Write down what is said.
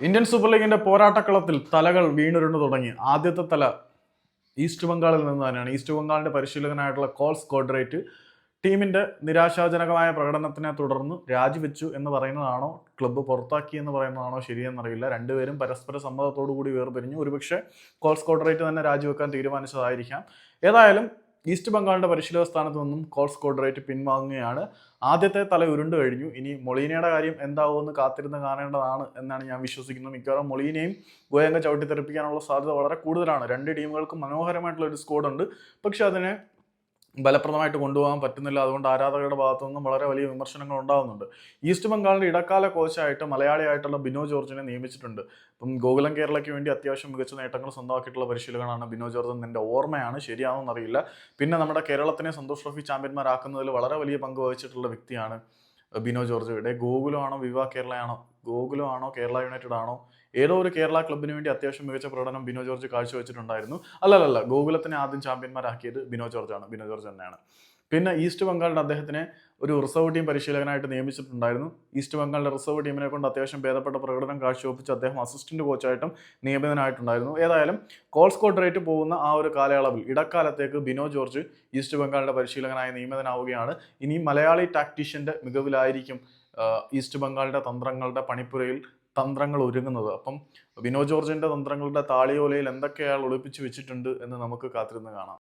Indian super ലീഗിന്റെ പോരാട്ടക്കളത്തിൽ തലകൾ വീണുരുണ്ടു തുടങ്ങി. ആദ്യത്തെ തല ഈസ്റ്റ് ബംഗാളിൽ നിന്ന് തന്നെയാണ്. ഈസ്റ്റ് ബംഗാളിന്റെ പരിശീലകനായിട്ടുള്ള കോൾസ് കോഡ്രേറ്റ് ടീമിന്റെ നിരാശാജനകമായ പ്രകടനത്തിനെ തുടർന്ന് രാജിവെച്ചു എന്ന് പറയുന്നതാണോ? ക്ലബ്ബ് പുറത്താക്കി എന്ന് പറയുന്നതാണോ? ശരിയെന്നറിയില്ല. രണ്ടുപേരും പരസ്പര സമ്മതത്തോടു കൂടി വേർപിരിഞ്ഞു ഒരുപക്ഷെ കോൾസ് കോഡ്രേറ്റ് തന്നെ രാജിവെക്കാൻ തീരുമാനിച്ചതായിരിക്കാം. ഏതായാലും ഈസ്റ്റ് ബംഗാളിന്റെ പരിശീലക സ്ഥാനത്ത് നിന്നും കോൾസ് കോഡറേറ്റ് പിൻവാങ്ങുകയാണ്. ആദ്യത്തെ തല ഉരുണ്ട് കഴിഞ്ഞു. ഇനി മൊളീനയുടെ കാര്യം എന്താവുമെന്ന് കാത്തിരുന്ന് കാണേണ്ടതാണ് എന്നാണ് ഞാൻ വിശ്വസിക്കുന്നത് മിക്കവാറും മൊളീനയും ഗോയങ്ക ചവിട്ടിത്തെറിപ്പിക്കാനുള്ള സാധ്യത വളരെ കൂടുതലാണ്. രണ്ട് ടീമുകൾക്കും മനോഹരമായിട്ടുള്ള ഒരു സ്കോഡ് ഉണ്ട് പക്ഷെ അതിനെ ഫലപ്രദമായിട്ട് കൊണ്ടുപോകാൻ പറ്റുന്നില്ല. അതുകൊണ്ട് ആരാധകരുടെ ഭാഗത്തു നിന്നും വളരെ വലിയ വിമർശനങ്ങൾ ഉണ്ടാകുന്നുണ്ട് ഈസ്റ്റ് ബംഗാളിന്റെ ഇടക്കാല കോച്ചായിട്ട് മലയാളിയായിട്ടുള്ള ബിനോ ജോർജിനെ നിയമിച്ചിട്ടുണ്ട്. ഇപ്പം ഗോകുലം കേരളയ്ക്ക് വേണ്ടി അത്യാവശ്യം മികച്ച നേട്ടങ്ങൾ സ്വന്തമാക്കിയിട്ടുള്ള പരിശീലകനാണ് ബിനോ ജോർജ് എന്റെ ഓർമ്മയാണ്. ശരിയാണെന്ന് അറിയില്ല. പിന്നെ നമ്മുടെ കേരളത്തിനെ സന്തോഷ് ട്രോഫി ചാമ്പ്യന്മാരാക്കുന്നതിൽ വളരെ വലിയ പങ്ക് വഹിച്ചിട്ടുള്ള വ്യക്തിയാണ് ബിനോ ജോർജ്. ഇവിടെ ഗോകുലമാണോ വിവാഹ കേരളയാണോ ഗോകുലമാണോ കേരള യുണൈറ്റഡ് ആണോ ഏതോ ഒരു കേരള ക്ലബിന് വേണ്ടി അത്യാവശ്യം മികച്ച പ്രകടനം ബിനോ ജോർജ് കാഴ്ചവെച്ചിട്ടുണ്ടായിരുന്നു. അല്ലല്ല ഗോകുലത്തിനെ ആദ്യം ചാമ്പ്യന്മാരാക്കിയത് ബിനോ ജോർജ് ആണ്. ബിനോ ജോർജ് തന്നെയാണ്. പിന്നെ ഈസ്റ്റ് ബംഗാളിന്റെ അദ്ദേഹത്തിനെ ഒരു റിസർവ് ടീം പരിശീലകനായിട്ട് നിയമിച്ചിട്ടുണ്ടായിരുന്നു. ഈസ്റ്റ് ബംഗാളിന്റെ റിസർവ് ടീമിനെ കൊണ്ട് അത്യാവശ്യം ഭേദപ്പെട്ട പ്രകടനം കാഴ്ചവെപ്പിച്ച് അദ്ദേഹം അസിസ്റ്റന്റ് കോച്ചായിട്ടും നിയമിതനായിട്ടുണ്ടായിരുന്നു. ഏതായാലും കോൾ സ്കോട്ട് റേറ്റ് പോകുന്ന ആ ഒരു കാലയളവിൽ ഇടക്കാലത്തേക്ക് ബിനോ ജോർജ് ഈസ്റ്റ് ബംഗാളിന്റെ പരിശീലകനായി നിയമിതനാവുകയാണ്. ഇനി മലയാളി ടാക്ടീഷ്യന്റെ മികവിലായിരിക്കും ഈസ്റ്റ് ബംഗാളിന്റെ തന്ത്രങ്ങളുടെ പണിപ്പുരയിൽ തന്ത്രങ്ങൾ ഒരുങ്ങുന്നത്. അപ്പം വിനോ ജോർജിന്റെ തന്ത്രങ്ങളുടെ താളിയോലയിൽ എന്തൊക്കെ അയാൾ ഒളിപ്പിച്ച് വെച്ചിട്ടുണ്ട് എന്ന് നമുക്ക് കാത്തിരുന്ന് കാണാം.